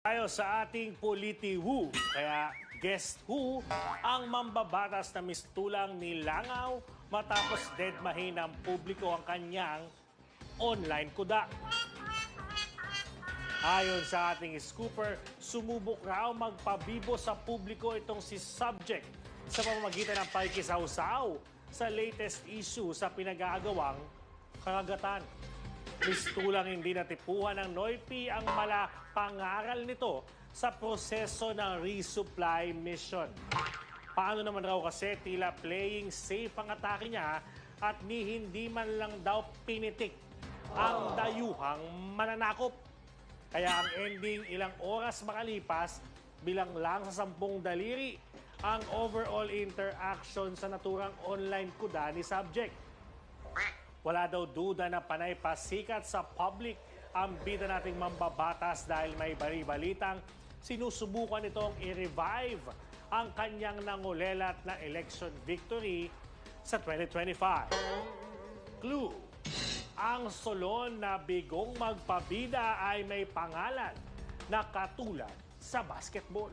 Tayo sa ating Politi-Who. Kaya guest who ang mambabatas na mistulang nilangaw matapos deadmahin ng publiko ang kanyang online kuda. Ayon sa ating scooper, sumubok raw magpabibo sa publiko itong si subject sa pamamagitan ng pakikisawsaw sa latest issue sa pinag-aagawang kagagatan. Mistulang hindi natipuhan ng NOIPI ang mala pangaral nito sa proseso ng resupply mission. Paano naman raw kasi tila playing safe ang atake niya at ni hindi man lang daw pinitik ang dayuhang mananakop. Kaya ang ending ilang oras makalipas, bilang lang sa sampung daliri ang overall interaction sa naturang online kuda ni subject. Wala daw duda na panay pasikat sa public ang bida nating mambabatas dahil may bali-balitang sinusubukan itong i-revive ang kanyang nangulelat na election victory sa 2025. Clue, ang solon na bigong magpabida ay may pangalan na katulad sa basketball.